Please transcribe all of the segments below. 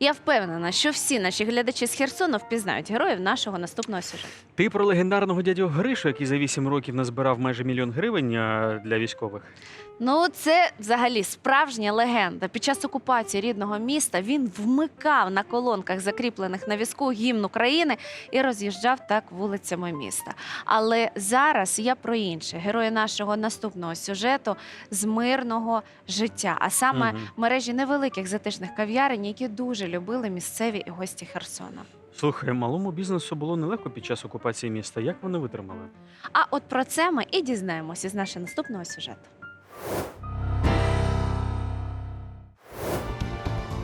Я впевнена, що всі наші глядачі з Херсону впізнають героїв нашого наступного сюжету. Ти про легендарного дядю Гришу, який за 8 років назбирав майже мільйон гривень а, для військових. Ну, це взагалі справжня легенда. Під час окупації рідного міста він вмикав на колонках, закріплених на візку гімн України, і роз'їжджав так вулицями міста. Але зараз я про інше. Герої нашого наступного сюжету з мирного життя, а саме Мгм. мережі невеликих затишних кав'ярень, які дуже любили місцеві і гості Херсона. Слухай, малому бізнесу було нелегко під час окупації міста. Як вони витримали? А от про це ми і дізнаємося з нашого наступного сюжету.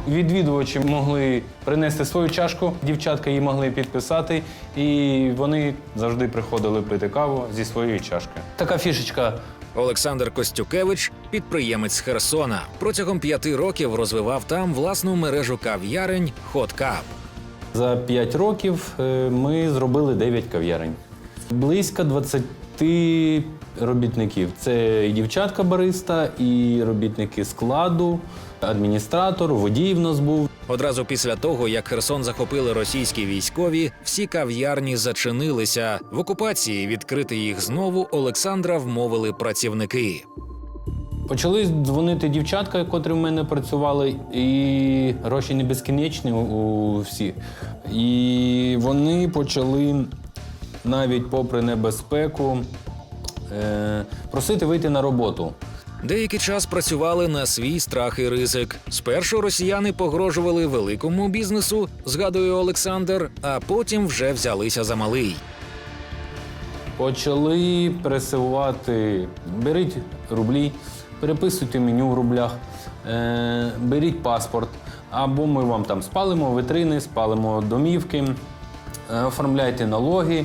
Відвідувачі могли принести свою чашку, дівчатка її могли підписати, і вони завжди приходили пити каву зі своєї чашки. Така фішечка. Олександр Костюкевич, підприємець Херсона, протягом п'яти років розвивав там власну мережу кав'ярень Cup. За 5 років е, ми зробили 9 кав'ярень. Близько 20 робітників. Це і дівчатка бариста, і робітники складу, адміністратор, водій в нас був. Одразу після того, як Херсон захопили російські військові, всі кав'ярні зачинилися. В окупації відкрити їх знову Олександра вмовили працівники. Почали дзвонити дівчатка, котрі в мене працювали, і гроші не безкінечні у- всіх. І вони почали навіть попри небезпеку е, просити вийти на роботу. Деякий час працювали на свій страх і ризик. Спершу росіяни погрожували великому бізнесу, згадує Олександр, а потім вже взялися за малий. Почали пресувати, беріть рублі, переписуйте меню в рублях, е, беріть паспорт, або ми вам там спалимо витрини, спалимо домівки, е, оформляйте налоги.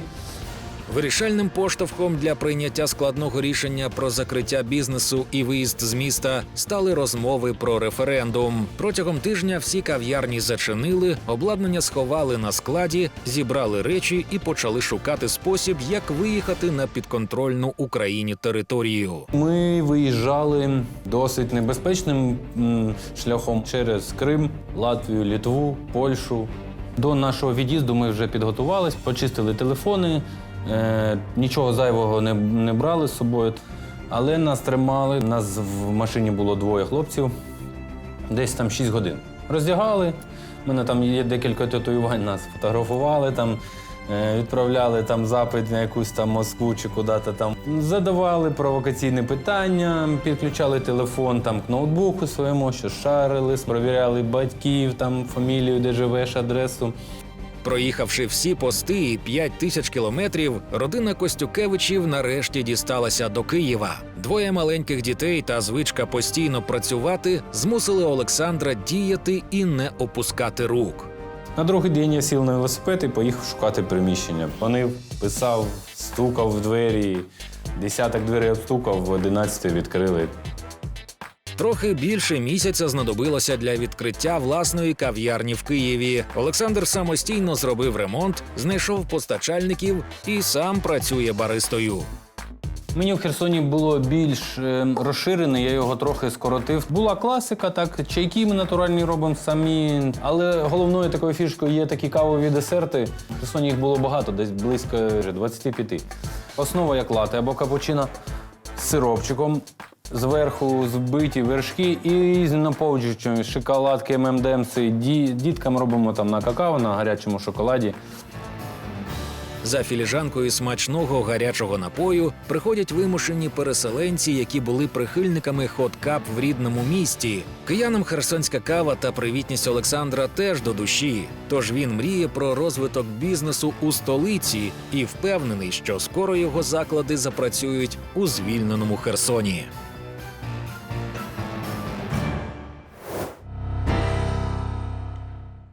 Вирішальним поштовхом для прийняття складного рішення про закриття бізнесу і виїзд з міста стали розмови про референдум. Протягом тижня всі кав'ярні зачинили, обладнання сховали на складі, зібрали речі і почали шукати спосіб, як виїхати на підконтрольну Україні територію. Ми виїжджали досить небезпечним шляхом через Крим, Латвію, Літву, Польщу. До нашого від'їзду ми вже підготувались, почистили телефони, е, нічого зайвого не, не брали з собою. Але нас тримали. Нас в машині було двоє хлопців, десь там 6 годин. Роздягали. У мене там є декілька татуювань, нас фотографували там. е, Відправляли там запит на якусь там Москву чи куди-то там. Задавали провокаційні питання, підключали телефон там к ноутбуку своєму, що шарили, провіряли батьків, там фамілію, де живеш, адресу. Проїхавши всі пости і 5 тисяч кілометрів, родина Костюкевичів нарешті дісталася до Києва. Двоє маленьких дітей та звичка постійно працювати змусили Олександра діяти і не опускати рук. На другий день я сів на велосипед і поїхав шукати приміщення. Дзвонив, писав, стукав в двері. Десяток дверей обстукав, в 11 відкрили. Трохи більше місяця знадобилося для відкриття власної кав'ярні в Києві. Олександр самостійно зробив ремонт, знайшов постачальників і сам працює баристою. Мені в Херсоні було більш е, розширене, я його трохи скоротив. Була класика, так, чайки ми натуральні робимо самі. Але головною такою фішкою є такі кавові десерти. В Херсоні їх було багато, десь близько 25. Основа як лати або капучино з сиропчиком. Зверху збиті вершки і з наповнюючими шоколадки ММДМС. Ді, діткам робимо там на какао, на гарячому шоколаді. За філіжанкою смачного гарячого напою приходять вимушені переселенці, які були прихильниками хот-кап в рідному місті. Киянам херсонська кава та привітність Олександра теж до душі. Тож він мріє про розвиток бізнесу у столиці і впевнений, що скоро його заклади запрацюють у звільненому Херсоні.